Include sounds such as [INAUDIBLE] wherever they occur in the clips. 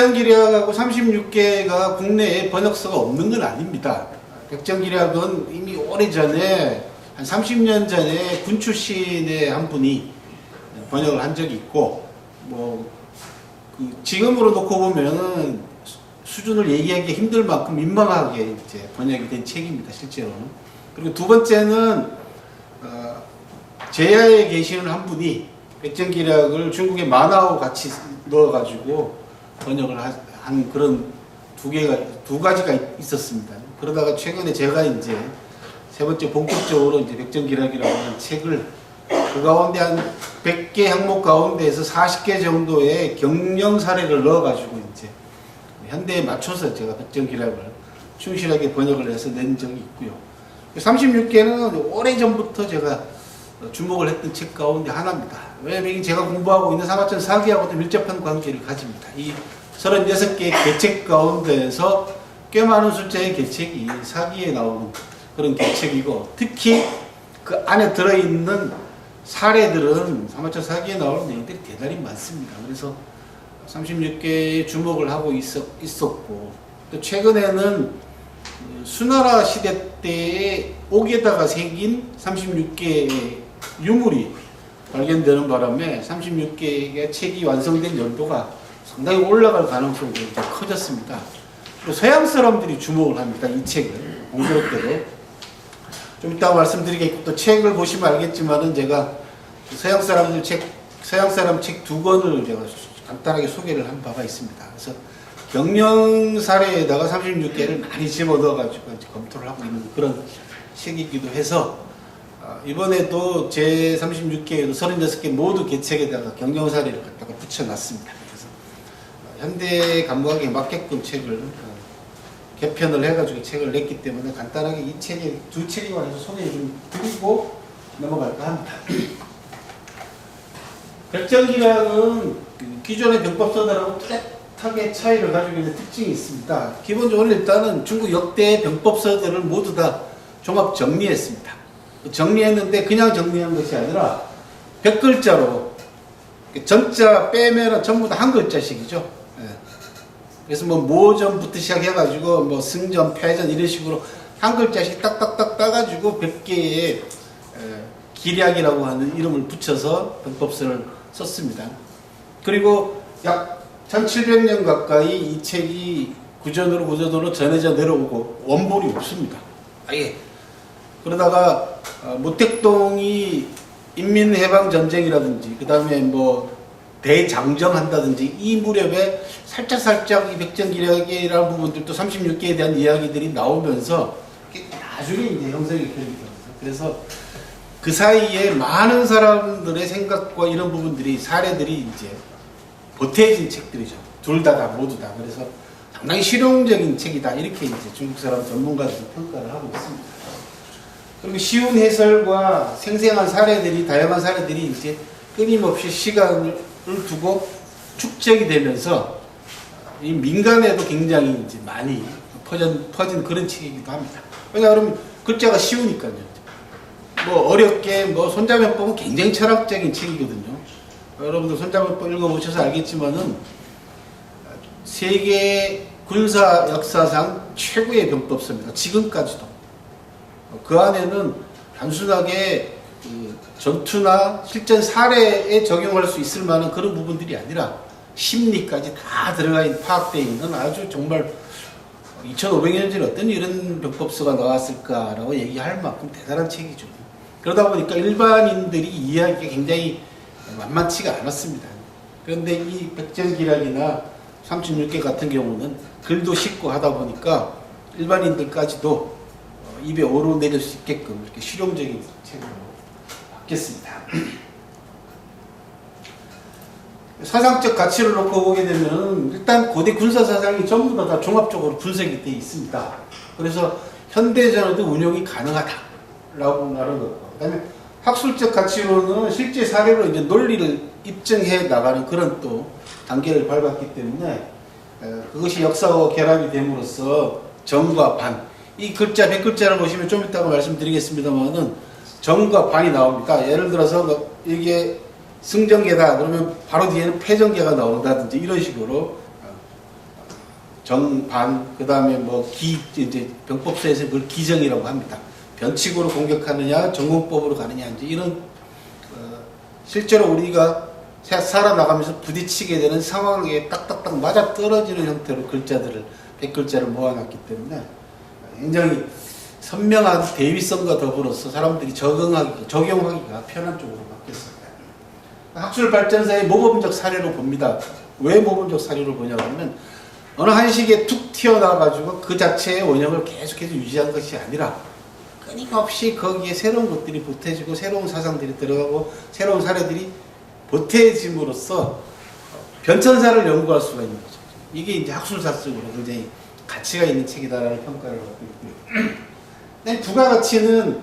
백전기략하고 36개가 국내에 번역서가 없는 건 아닙니다. 백전기략은 이미 오래전에 한 30년 전에 군 출신의 한 분이 번역을 한 적이 있고 뭐 그 지금으로 놓고 보면은 수- 수준을 얘기하기 힘들 만큼 민망하게 이제 번역이 된 책입니다 실제로는 그리고 두 번째는 어, 제야에 계시는 한 분이 백전기략을 중국의 만화하고 같이 넣어가지고 번역을 하- 한 그런 두 개가 두 가지가 있- 있었습니다. 그러다가 최근에 제가 이제 세 번째 본격적으로 이제 백전기략이라고 하는 책을 그 가운데 한 100개 항목 가운데에서 40개 정도의 경영 사례를 넣어가지고 이제 현대에 맞춰서 제가 백전기략을 충실하게 번역을 해서 낸 적이 있고요. 36개는 오래전부터 제가 주목을 했던 책 가운데 하나입니다. 왜냐면 제가 공부하고 있는 사마천 사기하고도 밀접한 관계를 가집니다. 이 36개의 개책 가운데에서 꽤 많은 숫자의 개책이 사기에 나오는 그런 개책이고 특히 그 안에 들어있는 사례들은 사마천 사기에 나오는 내용들이 대단히 많습니다. 그래서 36개에 주목을 하고 있었, 있었고 또 최근에는 그 수나라 시대 때의 옥에다가 새긴 36개의 유물이 발견되는 바람에 36개의 책이 완성된 연도가 상당히 올라갈 가능성이 굉장히 커졌습니다. 서양 사람들이 주목을 합니다. 이 책을 공교롭게도 좀 이따가 말씀드리겠고 또 책을 보시면 알겠지만은 제가 서양 사람들 책 서양 사람 책 두 권을 제가 간단하게 소개를 한 바가 있습니다. 그래서 경영 사례에다가 36개를 많이 집어넣어가지고 검토를 하고 있는 그런 책이기도 해서 아, 이번에도 제 36개에도 36개 모두 개책에다가 경영 사례를 갖다가 붙여놨습니다. 그래서 어, 현대 감각에 맞게끔 책을 어, 개편을 해가지고 책을 냈기 때문에 간단하게 이 책에 두 책에 관해서 소개를 좀 드리고 넘어갈까 합니다. 백정기량은 그 기존의 병법서들하고 뚜렷하게 차이를 가지고 있는 특징이 있습니다. 기본적으로 일단은 중국 역대 병법서들을 모두 다 종합 정리했습니다. 정리했는데 그냥 정리한 것이 아니라 백 글자로 전자 빼면은 전부 다 한 글자씩이죠. 예. 그래서 뭐 모전부터 시작해가지고 뭐 승전, 패전 이런 식으로 한 글자씩 딱딱딱 따가지고 100개의 기략이라고 하는 이름을 붙여서 병법서를 썼습니다. 그리고 약 1700년 가까이 이 책이 구전으로 구전으로 전해져 내려오고 원본이 없습니다. 아예. 그러다가 어, 모택동이 인민해방전쟁이라든지 그 다음에 뭐 대장정한다든지 이 무렵에 살짝 살짝 이 백전기략이라는 부분들도 36개에 대한 이야기들이 나오면서 나중에 이제 형성이 되면서 그래서 그 사이에 많은 사람들의 생각과 이런 부분들이 사례들이 이제 보태진 책들이죠. 둘 다 다 모두 다 그래서 상당히 실용적인 책이다 이렇게 이제 중국 사람 전문가들이 평가를 하고 있습니다. 그리고 쉬운 해설과 생생한 사례들이 다양한 사례들이 이제 끊임없이 시간을 두고 축적이 되면서 이 민간에도 굉장히 이제 많이 퍼진, 퍼진 그런 책이기도 합니다. 왜냐하면 글자가 쉬우니까요. 뭐 어렵게 뭐 손자병법은 굉장히 철학적인 책이거든요. 여러분들 손자병법 읽어보셔서 알겠지만은 세계 군사 역사상 최고의 병법서입니다. 지금까지도. 그 안에는 단순하게 그 전투나 실전 사례에 적용할 수 있을 만한 그런 부분들이 아니라 심리까지 다 들어가 있는 파악되어 있는 아주 정말 2500년 전에 어떤 이런 병법서가 나왔을까라고 얘기할 만큼 대단한 책이죠. 그러다 보니까 일반인들이 이해하기가 굉장히 만만치가 않았습니다. 그런데 이 백전기략이나 36개 같은 경우는 글도 쉽고 하다 보니까 일반인들까지도 어, 입에 오르내릴 수 있게끔 이렇게 실용적인 책으로 바뀌었습니다. [CLEARS THROAT] 사상적 가치를 놓고 보게 되면 일단 고대 군사 사상이 전부 다, 다 종합적으로 분석이 되어 있습니다. 그래서 현대전에도 운용이 가능하다라고 말하는 것. 그다음에 학술적 가치로는 실제 사례로 이제 논리를 입증해 나가는 그런 또 단계를 밟았기 때문에 에, 그것이 역사와 결합이 됨으로써 정과 반. 이 글자 백 글자를 보시면 좀 이따가 말씀드리겠습니다만은 정과 반이 나옵니다. 예를 들어서 뭐 이게 승전계다 그러면 바로 뒤에는 패전계가 나온다든지 이런 식으로 어, 정반 그다음에 뭐 기 이제 병법서에서 그걸 기정이라고 합니다. 변칙으로 공격하느냐 전공법으로 가느냐 이제 이런 어, 실제로 우리가 사- 살아나가면서 부딪히게 되는 상황에 딱딱딱 맞아 떨어지는 형태로 글자들을 백글자를 모아놨기 때문에 굉장히 선명한 대위성과 더불어서 사람들이 적응하기 적용하기가 편한 쪽으로 바뀌었습니다. 학술 발전사의 모범적 사례로 봅니다. 왜 모범적 사례로 보냐 하면 어느 한식에 툭 튀어나와가지고 그 자체의 원형을 계속해서 유지한 것이 아니라 끊임없이 거기에 새로운 것들이 보태지고 새로운 사상들이 들어가고 새로운 사례들이 보태짐으로써 변천사를 연구할 수가 있는 거죠. 이게 이제 학술사적으로 굉장히 가치가 있는 책이다라는 평가를 받고 있고요. 근데 부가가치는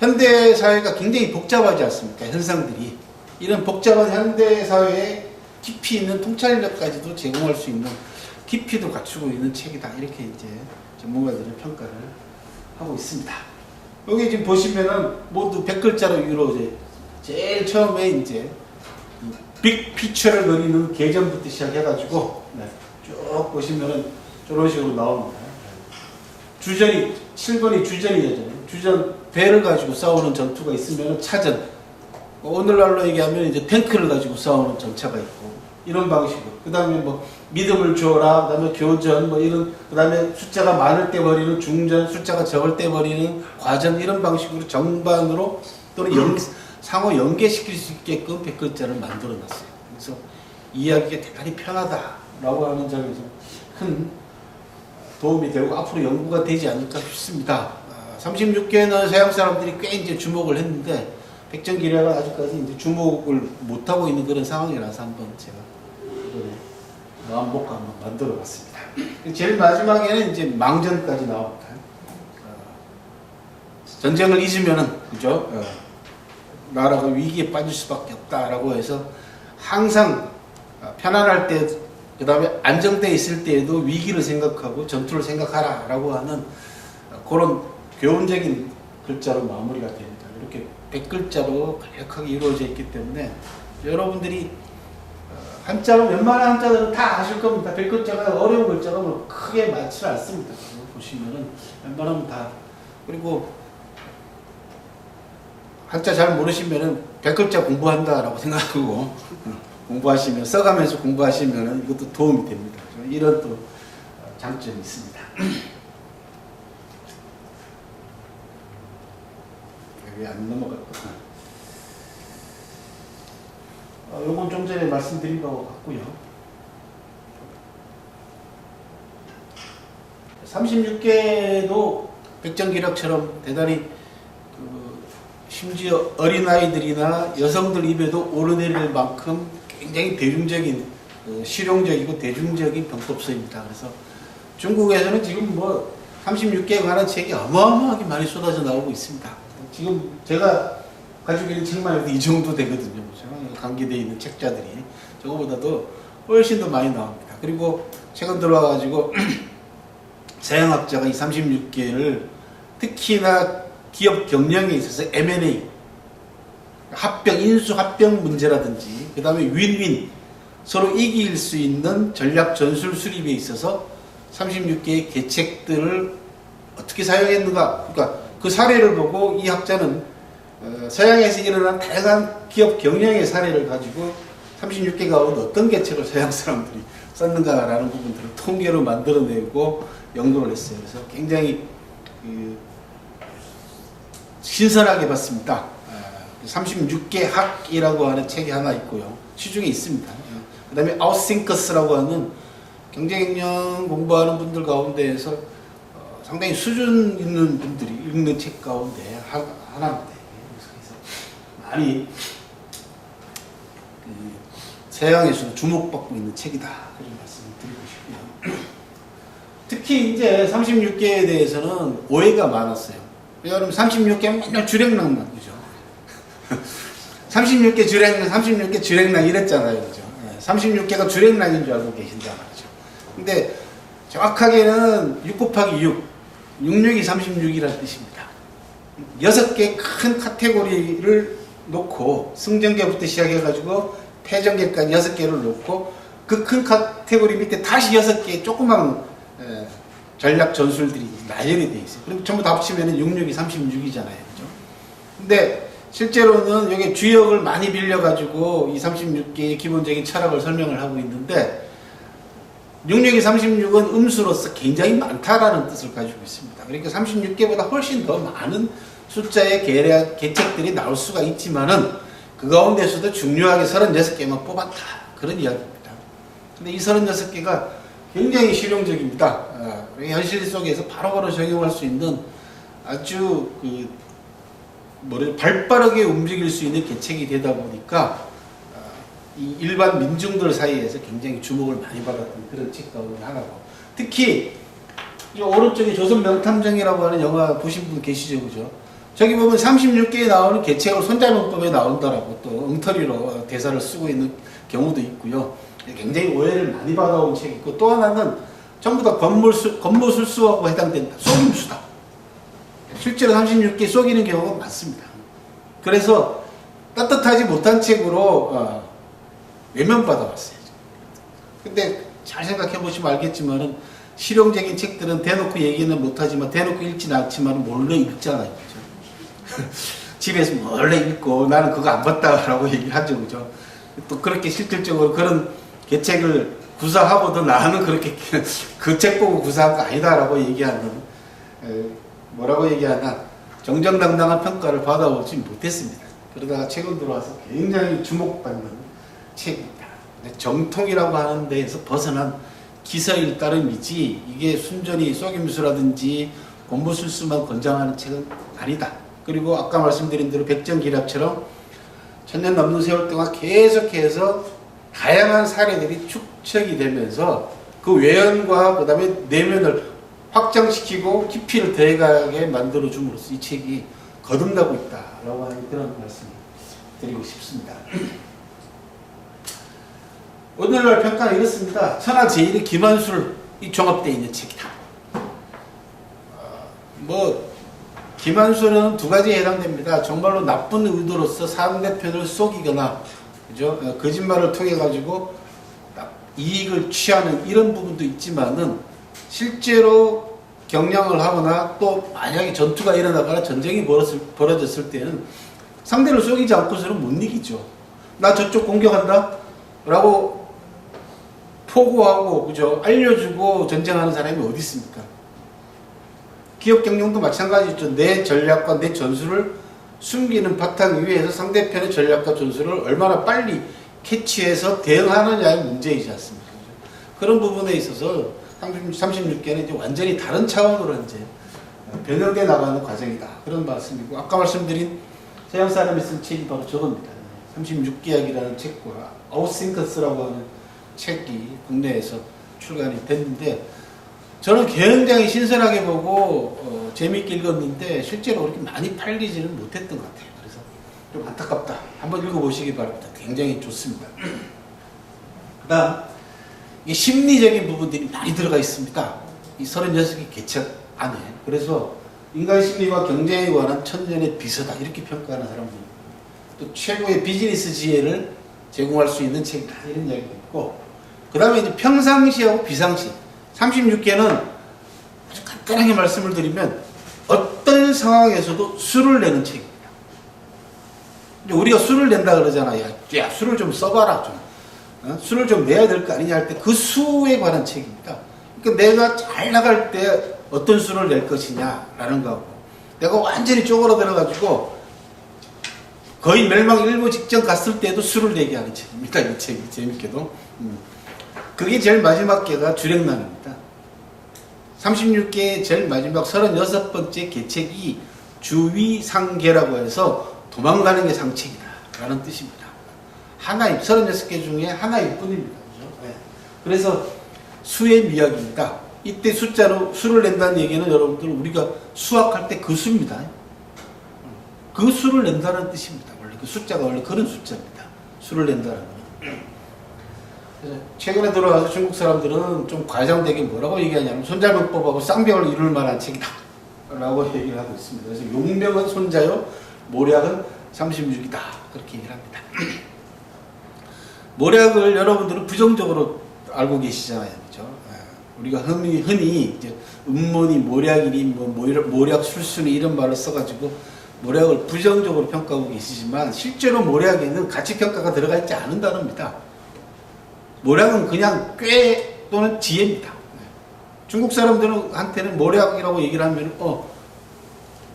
현대 사회가 굉장히 복잡하지 않습니까? 현상들이 이런 복잡한 현대 사회에 깊이 있는 통찰력까지도 제공할 수 있는 깊이도 갖추고 있는 책이다 이렇게 이제 전문가들은 평가를 하고 있습니다. 여기 지금 보시면은 모두 100글자로 이루어져 제일 처음에 이제 빅 피처를 그리는 계전부터 시작해가지고 네, 쭉 보시면은 저런 식으로 나옵니다. 주전이 7번이 주전이잖아요. 주전 배를 가지고 싸우는 전투가 있으면 차전. 오늘날로 얘기하면 이제 탱크를 가지고 싸우는 전차가 있고 이런 방식으로. 그 다음에 뭐 믿음을 주어라. 그 다음에 교전 뭐 이런 그 다음에 숫자가 많을 때 버리는 중전, 숫자가 적을 때 버리는 과전 이런 방식으로 정반으로 또는 연, 상호 연계시킬 수 있게끔 백글자를 만들어 놨어요. 그래서 이해하기가 대단히 편하다라고 하는 점에서 큰 도움이 되고 앞으로 연구가 되지 않을까 싶습니다. 36개는 서양 사람들이 꽤 이제 주목을 했는데 백전기례가 아직까지 이제 주목을 못 하고 있는 그런 상황이라서 한번 제가 이번에 마음복과 한번 만들어 봤습니다. 제일 마지막에는 이제 망전까지 나옵니다. 어, 전쟁을 잊으면은 그죠? 어, 나라가 위기에 빠질 수밖에 없다라고 해서 항상 어, 편안할 때 그 다음에 안정돼 있을 때에도 위기를 생각하고 전투를 생각하라 라고 하는 그런 교훈적인 글자로 마무리가 됩니다. 이렇게 100글자로 간략하게 이루어져 있기 때문에 여러분들이 어, 한자로 웬만한 한자들은 다 아실 겁니다. 100글자가 어려운 글자가 뭐 크게 많지 않습니다. 보시면은 웬만하면 다 그리고 한자 잘 모르시면은 100글자 공부한다라고 생각하고 공부하시면 써가면서 공부하시면 이것도 도움이 됩니다. 이런 또 장점이 있습니다. [CLEARS THROAT] 왜안 넘어갈까? 어, 요건 좀 전에 말씀드린 것 같고요. 36개도 백정기력처럼 대단히 그 심지어 어린아이들이나 여성들 입에도 오르내릴 만큼 굉장히 대중적인 어, 실용적이고 대중적인 병법서입니다. 그래서 중국에서는 지금 뭐 36개에 관한 책이 어마어마하게 많이 쏟아져 나오고 있습니다. 지금 제가 가지고 있는 책만 해도 이 정도 되거든요. 제가 관계되어 있는 책자들이 저거보다도 훨씬 더 많이 나옵니다. 그리고 최근 들어와가지고 [CLEARS THROAT] 서양학자가 이 36개를 특히나 기업 경영에 있어서 M&A 합병 인수 합병 문제라든지 그 다음에 윈윈 서로 이길 수 있는 전략 전술 수립에 있어서 36개의 계책들을 어떻게 사용했는가 그러니까 그 사례를 보고 이 학자는 어, 서양에서 일어난 다양한 기업 경영의 사례를 가지고 36개 가운데 어떤 계책을 서양 사람들이 썼는가라는 부분들을 통계로 만들어내고 연구를 했어요. 그래서 굉장히 그 신선하게 봤습니다. 36개 학이라고 하는 책이 하나 있고요. 시중에 있습니다. 그 다음에 아웃싱커스라고 하는 경제경영 공부하는 분들 가운데에서 어, 상당히 수준 있는 분들이 읽는 책 가운데 하, 하나입니다. 그래서 많이 그 서양에서도 주목받고 있는 책이다. 그런 말씀을 드리고 싶고요. 특히 이제 36개에 대해서는 오해가 많았어요. 여러분 36개 맨날 주랭랑만 그죠? 36개 주랭랑, 36개 주랭랑 이랬잖아요. 그죠? 36개가 주랭랑인 줄 알고 계신단 말이죠. 근데 정확하게는 6 곱하기 6, 66이 36이라는 뜻입니다. 6개 큰 카테고리를 놓고 승전계부터 시작해가지고 패전계까지 6개를 놓고 그 큰 카테고리 밑에 다시 여섯 개의 조그만 에, 전략 전술들이 나열이 돼 있어요. 그럼 전부 다 합치면 66이 36이잖아요. 그죠? 근데 실제로는 여기 주역을 많이 빌려가지고 이 36개의 기본적인 철학을 설명을 하고 있는데 66이 36은 음수로서 굉장히 많다라는 뜻을 가지고 있습니다. 그러니까 36개보다 훨씬 더 많은 숫자의 계략, 계책들이 나올 수가 있지만은 그 가운데서도 중요하게 36개만 뽑았다. 그런 이야기입니다. 근데 이 36개가 굉장히 실용적입니다. 아, 현실 속에서 바로바로 적용할 수 있는 아주 그 뭐를 발빠르게 움직일 수 있는 계책이 되다 보니까 아, 이 일반 민중들 사이에서 굉장히 주목을 많이 받았던 그런 책 가운데 하나고 특히 이 오른쪽에 조선 명탐정이라고 하는 영화 보신 분 계시죠, 그죠? 저기 보면 36개에 나오는 계책을 손자명법에 나온다라고 또 엉터리로 대사를 쓰고 있는 경우도 있고요. 굉장히 오해를 많이 받아온 책이 있고 또 하나는 전부 다 건물수, 건물술수하고 해당된다. 속임수다. 실제로 36개 속이는 경우가 많습니다. 그래서 따뜻하지 못한 책으로 어, 외면받아 왔어요. 근데 잘 생각해 보시면 알겠지만은 실용적인 책들은 대놓고 얘기는 못하지만 대놓고 읽진 않지만 몰래 읽잖아요. 그죠? [LAUGHS] 집에서 몰래 읽고 나는 그거 안 봤다라고 [LAUGHS] 얘기하죠. 그죠? 또 그렇게 실질적으로 그런 계책을 구사하고도 나는 그렇게 [LAUGHS] 그 책 보고 구사한 거 아니다라고 얘기하는 에, 뭐라고 얘기하나 정정당당한 평가를 받아오지 못했습니다. 그러다가 최근 들어와서 굉장히 주목받는 책입니다. 정통이라고 하는 데에서 벗어난 기서일 따름이지 이게 순전히 속임수라든지 공부술수만 권장하는 책은 아니다. 그리고 아까 말씀드린 대로 백정기랍처럼 천년 넘는 세월 동안 계속해서 다양한 사례들이 축적이 되면서 그 외연과 그 다음에 내면을 확장시키고 깊이를 더해가게 만들어 줌으로써 이 책이 거듭나고 있다라고 하는 그런 말씀을 드리고 싶습니다. 오늘날 평가는 이렇습니다. 천하 제일의 김한술 이 종합되어 있는 책이다. 어, 뭐 김한술은 두 가지에 해당됩니다. 정말로 나쁜 의도로서 상대편을 속이거나 그죠? 어, 거짓말을 통해 가지고 이익을 취하는 이런 부분도 있지만은 실제로 경량을 하거나 또 만약에 전투가 일어나거나 전쟁이 벌어졌을, 벌어졌을 때는 상대를 속이지 않고서는 못 이기죠. 나 저쪽 공격한다? 라고 포고하고, 그죠? 알려주고 전쟁하는 사람이 어디 있습니까? 기업 경영도 마찬가지죠. 내 전략과 내 전술을 숨기는 바탕 위에서 상대편의 전략과 전술을 얼마나 빨리 캐치해서 대응하느냐의 문제이지 않습니까? 그런 부분에 있어서 36개는 이제 완전히 다른 차원으로 이제 변형돼 나가는 과정이다. 그런 말씀이고, 아까 말씀드린 서양 사람이 쓴 책이 바로 저겁니다. 36계약이라는 책과 아웃싱커스라고 하는 책이 국내에서 출간이 됐는데, 저는 굉장히 신선하게 보고 어, 재미있게 읽었는데 실제로 그렇게 많이 팔리지는 못했던 것 같아요. 그래서 좀 안타깝다. 한번 읽어보시기 바랍니다. 굉장히 좋습니다. [CLEARS THROAT] 그다음 이 심리적인 부분들이 많이 들어가 있습니다. 이 36개 개책 안에. 그래서 인간 심리와 경제에 관한 천년의 비서다. 이렇게 평가하는 있고, 또 최고의 비즈니스 지혜를 제공할 수 있는 책이다. 이런 이야기도 있고, 그 다음에 이제 평상시하고 비상시. 36개는 아주 간단하게 말씀을 드리면 어떤 상황에서도 술을 내는 책입니다. 우리가 술을 낸다 그러잖아. 야, 야 술을 좀 써봐라. 좀. 어? 술을 좀 내야 될 거 아니냐 할 때 그 수에 관한 책입니다. 그러니까 내가 잘 나갈 때 어떤 수를 낼 것이냐라는 거고 내가 완전히 쪼그라들어가지고 거의 멸망 일보 직전 갔을 때도 술을 내게 하는 책입니다. 이 책이 재밌게도. 음. 그게 제일 마지막 개가 주력남입니다. 36개의 제일 마지막 36번째 개책이 주위상계라고 해서 도망가는 게 상책이다. 라는 뜻입니다. 하나 입, 36개 중에 하나일 뿐입니다. 그죠? 네. 그래서 수의 미학입니다. 이때 숫자로 수를 낸다는 얘기는 여러분들 우리가 수학할 때 그 수입니다. 그 수를 낸다는 뜻입니다. 원래 그 숫자가 원래 그런 숫자입니다. 수를 낸다는 건. 그래서 최근에 들어와서 중국 사람들은 좀 과장되게 뭐라고 얘기하냐면 손자병법하고 쌍벽을 이룰 만한 책이다. 라고 [LAUGHS] 얘기를 하고 있습니다. 그래서 용병은 손자요, 모략은 36이다. 그렇게 얘기를 합니다. 모략을 여러분들은 부정적으로 알고 계시잖아요. 그죠? 예. 우리가 흔히, 흔히 음모니 모략이니 뭐 모략, 술수니 이런 말을 써가지고 모략을 부정적으로 평가하고 계시지만 실제로 모략에는 가치 평가가 들어가 있지 않은 단어입니다. 모략은 그냥 꽤 또는 지혜입니다. 네. 중국 사람들은 한테는 모략이라고 얘기를 하면 어,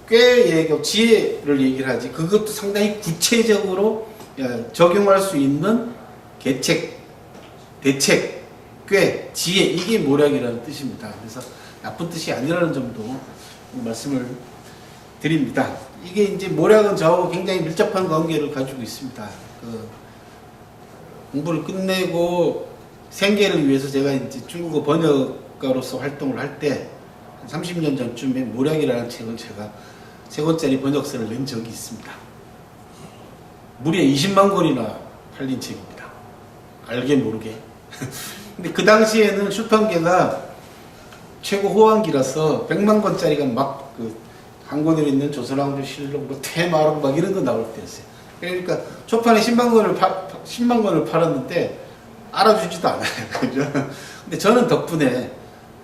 꽤 얘기하고 지혜를 얘기를 하지 그것도 상당히 구체적으로 예, 적용할 수 있는 계책, 대책, 꽤, 지혜 이게 모략이라는 뜻입니다. 그래서 나쁜 뜻이 아니라는 점도 말씀을 드립니다. 이게 이제 모략은 저하고 굉장히 밀접한 관계를 가지고 있습니다. 그 공부를 끝내고 생계를 위해서 제가 이제 중국어 번역가로서 활동을 할 때 30년 전쯤에 모략이라는 책을 제가 세 권짜리 번역서를 낸 적이 있습니다. 무려 20만 권이나 팔린 책입니다. 알게 모르게. [LAUGHS] 근데 그 당시에는 출판계가 최고 호황기라서 100만 권짜리가 막그 한권에 있는 조선왕조 실록, 뭐 테마록 막 이런 거 나올 때였어요. 그러니까 초판에 10만 권을 파, 10만 권을 팔았는데 알아주지도 않아요. [LAUGHS] 그죠? 근데 저는 덕분에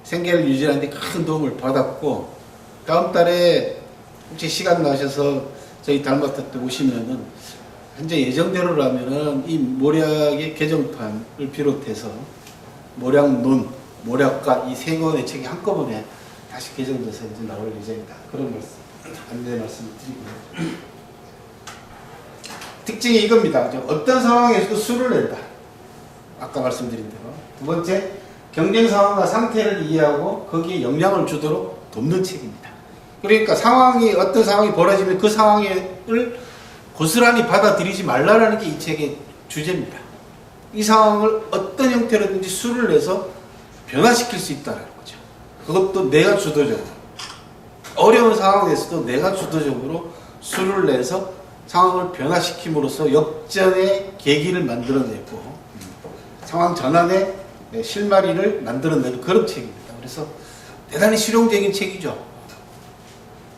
생계를 유지하는데 큰 도움을 받았고 다음 달에 혹시 시간 나셔서 저희 달마트 때 오시면은 현재 예정대로라면은 이 모략의 개정판을 비롯해서 모략론, 모략가 이 세 권의 책이 한꺼번에 다시 개정돼서 이제 나올 예정이다. 그런 말씀, 안내 말씀을 드리고요. 특징이 이겁니다. 저 어떤 상황에서도 수를 낸다. 아까 말씀드린 대로. 두 번째, 경쟁 상황과 상태를 이해하고 거기에 영향을 주도록 돕는 책입니다. 그러니까 상황이 어떤 상황이 벌어지면 그 상황을 고스란히 받아들이지 말라라는 게 이 책의 주제입니다. 이 상황을 어떤 형태로든지 수를 내서 변화시킬 수 있다는 거죠. 그것도 내가 주도적으로. 어려운 상황에서도 내가 주도적으로 수를 내서 상황을 변화시킴으로써 역전의 계기를 만들어내고 상황 전환의 실마리를 만들어내는 그런 책입니다. 그래서 대단히 실용적인 책이죠.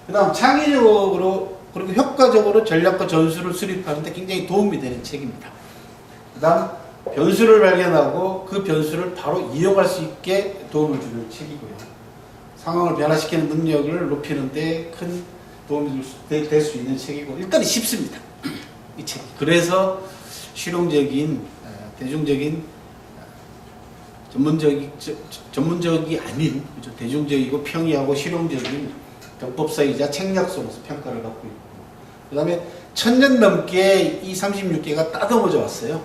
그 다음 창의적으로 그리고 효과적으로 전략과 전술을 수립하는데 굉장히 도움이 되는 책입니다. 그 다음 변수를 발견하고 그 변수를 바로 이용할 수 있게 도움을 주는 책이고요. 상황을 변화시키는 능력을 높이는데 큰 도움이 될 수 있는 책이고 일단 쉽습니다. 이 책. 그래서 실용적인 어, 대중적인 어, 전문적이 전문적이 아닌? 대중적이고 평이하고 실용적인 병법서이자 책략서로서 평가를 받고 있고 그 다음에 천년 넘게 이 36개가 따듬어져 왔어요.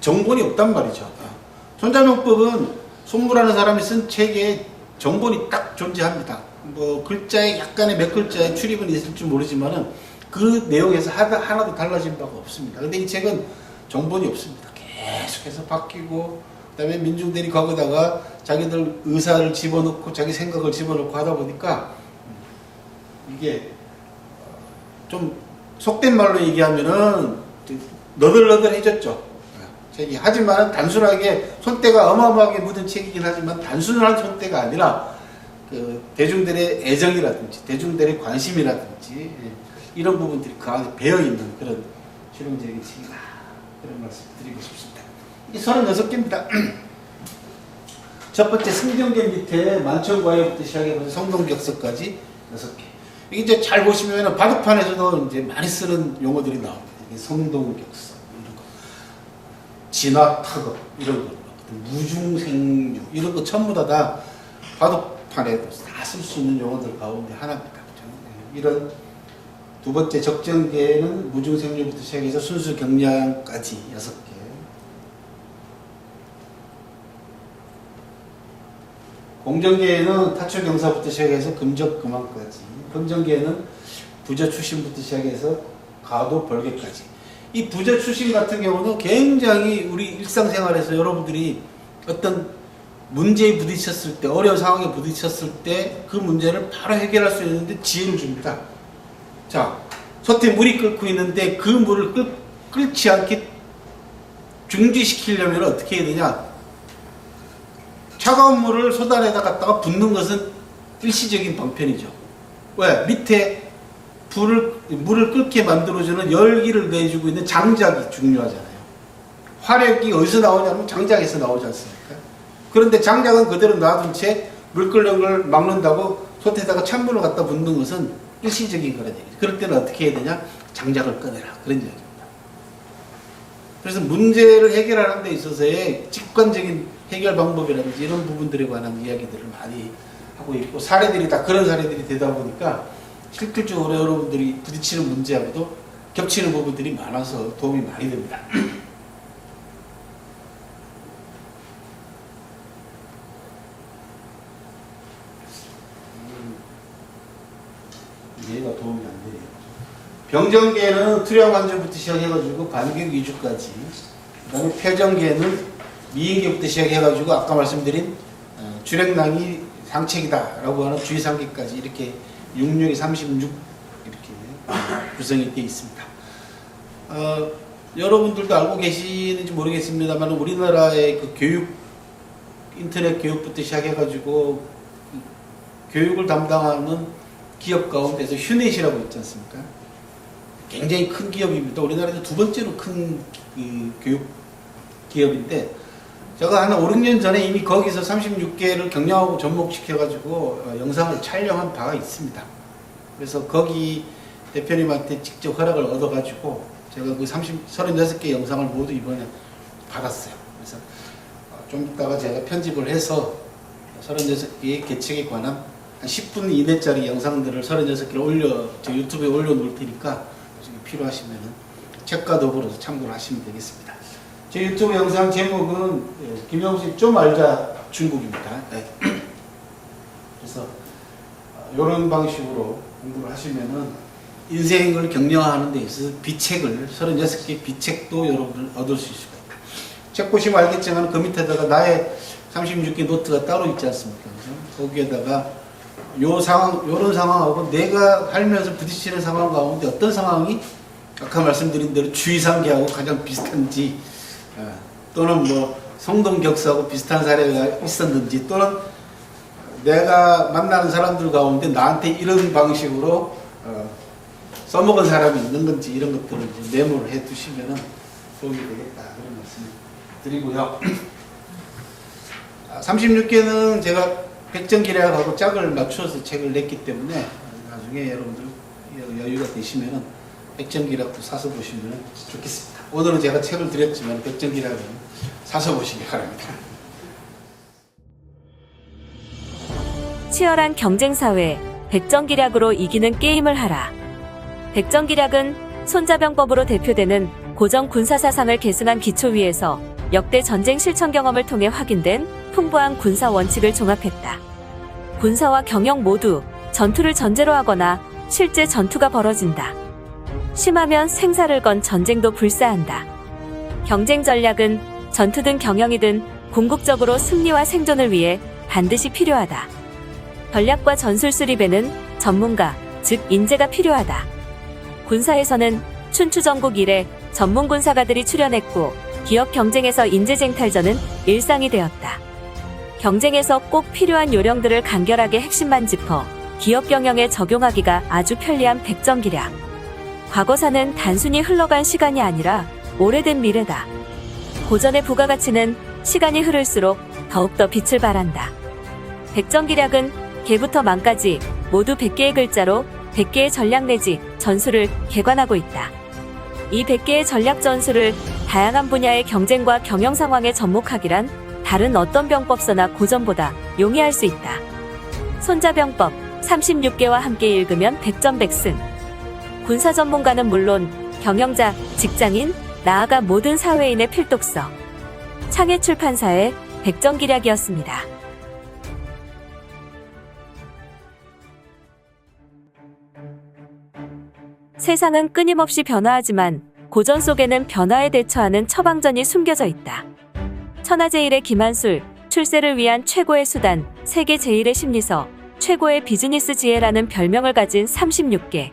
정본이 없단 말이죠. 손자명법은 손무라는 사람이 쓴 책에 정본이 딱 존재합니다. 뭐 글자에 약간의 몇 글자의 출입은 있을지 모르지만은 그 내용에서 하나, 하나도 달라진 바가 없습니다. 근데 이 책은 정본이 없습니다. 계속해서 바뀌고 그다음에 민중들이 거기다가 자기들 의사를 집어넣고 자기 생각을 집어넣고 하다 보니까 이게 좀 속된 말로 얘기하면은 너덜너덜해졌죠. 책이 하지만 단순하게 손때가 어마어마하게 묻은 책이긴 하지만 단순한 손때가 아니라 그 대중들의 애정이라든지 대중들의 관심이라든지 예, 이런 부분들이 그 안에 배어 있는 그런 실용적인 책이다 그런 말씀 드리고 싶습니다. 이 36개입니다. [CLEARS THROAT] 첫 번째 승경계 밑에 만천과외부터 시작해서 성동격서까지 6개. 이제 잘 보시면 바둑판에서도 이제 많이 쓰는 용어들이 나옵니다. 이게 성동격서 이런 거, 진화타급 이런 거, 무중생류 이런 거 전부 다, 다 바둑판에도 다 쓸 수 있는 용어들 가운데 하나입니다. 네, 이런 두 번째 적정계는 무중생류부터 시작해서 순수 경량까지 6개. 공정계에는 타출 경사부터 시작해서 금적금왕까지 금정계에는 부자 출신부터 시작해서 가도 벌개까지. 이 부자 출신 같은 경우는 굉장히 우리 일상생활에서 여러분들이 어떤 문제에 부딪혔을 때 어려운 상황에 부딪혔을 때 그 문제를 바로 해결할 수 있는데 지혜를 줍니다. 자 솥에 물이 끓고 있는데 그 물을 끓, 끓지 않게 중지시키려면 어떻게 해야 되냐 차가운 물을 솥안에다 갖다가 붓는 것은 일시적인 방편이죠. 왜? 밑에 불을, 물을 끓게 만들어주는 열기를 내주고 있는 장작이 중요하잖아요. 화력이 어디서 나오냐면 장작에서 나오지 않습니까? 그런데 장작은 그대로 놔둔 채 물 끓는 걸 막는다고 솥에다가 찬물을 갖다 붓는 것은 일시적인 거란 얘기죠. 그럴 때는 어떻게 해야 되냐? 장작을 꺼내라. 그런 얘기입니다. 그래서 문제를 해결하는 데 있어서의 직관적인 해결 방법이라든지 이런 부분들에 관한 이야기들을 많이 하고 있고 사례들이 다 그런 사례들이 되다 보니까 실질적으로 여러분들이 부딪히는 문제하고도 겹치는 부분들이 많아서 도움이 많이 됩니다. 음, 이해가 도움이 안. 병정계는 투량 환자부터 시작해가지고 반격 위주까지 그 다음에 폐정계는 미인계부터 시작해가지고 아까 말씀드린 어, 주랭낭이 상책이다 라고 하는 주의상계까지 이렇게 66에 36 이렇게 구성이 되어 있습니다. 어, 여러분들도 알고 계시는지 모르겠습니다만 우리나라의 그 교육 인터넷 교육부터 시작해가지고 그 교육을 담당하는 기업 가운데서 휴넷이라고 있지 않습니까? 굉장히 큰 기업입니다. 우리나라에서 두 번째로 큰 그 교육 기업인데 제가 한 5, 6년 전에 이미 거기서 36개를 경량하고 접목시켜가지고 어, 영상을 촬영한 바가 있습니다. 그래서 거기 대표님한테 직접 허락을 얻어가지고 제가 그 30, 36개 영상을 모두 이번에 받았어요. 그래서 어, 좀 이따가 제가 편집을 해서 36개의 개책에 관한 한 10분 이내짜리 영상들을 36개를 올려, 제 유튜브에 올려놓을 테니까 필요하시면은 책과 더불어서 참고를 하시면 되겠습니다. 제 유튜브 영상 제목은 예, 김영수 좀 알자 중국입니다. 네. [CLEARS THROAT] 그래서 이런 방식으로 공부를 하시면은 인생을 격려하는 데 있어서 비책을 36개 비책도 여러분 얻을 수 있을 겁니다. 책 보시면 알겠지만 그 밑에다가 나의 36개 노트가 따로 있지 않습니까? 그죠? 거기에다가 요 상황, 요런 상황하고 내가 살면서 부딪히는 상황 가운데 어떤 상황이 아까 말씀드린 대로 주의상계하고 가장 비슷한지 어, 또는 뭐 성동격사하고 비슷한 사례가 있었는지 또는 내가 만나는 사람들 가운데 나한테 이런 방식으로 어, 써먹은 사람이 있는 건지 이런 것들을 메모를 해 두시면은 도움이 되겠다 그런 말씀 드리고요. [CLEARS THROAT] 36개는 제가 백정기략하고 짝을 맞춰서 책을 냈기 때문에 나중에 여러분들 여유가 되시면은 백정기략도 사서 보시면 좋겠습니다. 오늘은 제가 책을 드렸지만 백정기략은 사서 보시기 바랍니다. 치열한 경쟁 사회 백정기략으로 이기는 게임을 하라. 백정기략은 손자병법으로 대표되는 고정 군사 사상을 계승한 기초 위에서 역대 전쟁 실천 경험을 통해 확인된 풍부한 군사 원칙을 종합했다. 군사와 경영 모두 전투를 전제로 하거나 실제 전투가 벌어진다. 심하면 생사를 건 전쟁도 불사한다. 경쟁 전략은 전투든 경영이든 궁극적으로 승리와 생존을 위해 반드시 필요하다. 전략과 전술 수립에는 전문가, 즉 인재가 필요하다. 군사에서는 춘추전국 이래 전문 군사가들이 출연했고 기업 경쟁에서 인재쟁탈전은 일상이 되었다. 경쟁에서 꼭 필요한 요령들을 간결하게 핵심만 짚어 기업 경영에 적용하기가 아주 편리한 백정 기략. 과거사는 단순히 흘러간 시간이 아니라 오래된 미래다. 고전의 부가가치는 시간이 흐를수록 더욱더 빛을 발한다. 백정 기략은 개부터 만까지 모두 100개의 글자로 100개의 전략 내지 전술을 개관하고 있다. 이 100개의 전략 전술을 다양한 분야의 경쟁과 경영 상황에 접목하기란 다른 어떤 병법서나 고전보다 용이할 수 있다. 손자병법 36개와 함께 읽으면 100점 100승. 군사 전문가는 물론 경영자, 직장인, 나아가 모든 사회인의 필독서. 창해 출판사의 백정 기략이었습니다. 세상은 끊임없이 변화하지만 고전 속에는 변화에 대처하는 처방전이 숨겨져 있다. 천하제일의 김한술, 출세를 위한 최고의 수단, 세계 제일의 심리서, 최고의 비즈니스 지혜라는 별명을 가진 36개.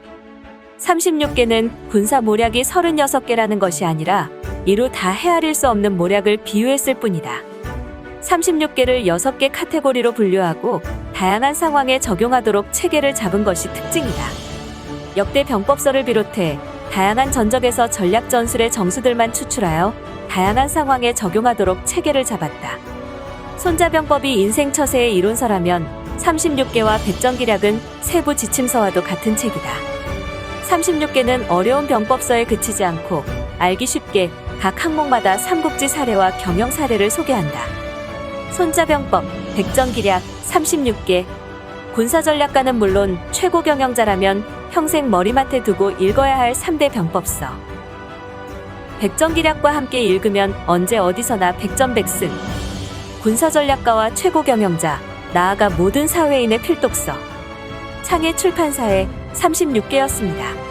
36개는 군사 모략이 36개라는 것이 아니라 이루 다 헤아릴 수 없는 모략을 비유했을 뿐이다. 36개를 6개 카테고리로 분류하고 다양한 상황에 적용하도록 체계를 잡은 것이 특징이다. 역대 병법서를 비롯해 다양한 전적에서 전략 전술의 정수들만 추출하여 다양한 상황에 적용하도록 체계를 잡았다. 손자병법이 인생 처세의 이론서라면 36개와 백정기략은 세부 지침서와도 같은 책이다. 36개는 어려운 병법서에 그치지 않고 알기 쉽게 각 항목마다 삼국지 사례와 경영 사례를 소개한다. 손자병법, 백정기략 36개. 군사전략가는 물론 최고 경영자라면 평생 머리맡에 두고 읽어야 할 3대 병법서. 백정기략과 함께 읽으면 언제 어디서나 백전백승. 군사전략가와 최고 경영자, 나아가 모든 사회인의 필독서. 창의 출판사에 36개였습니다.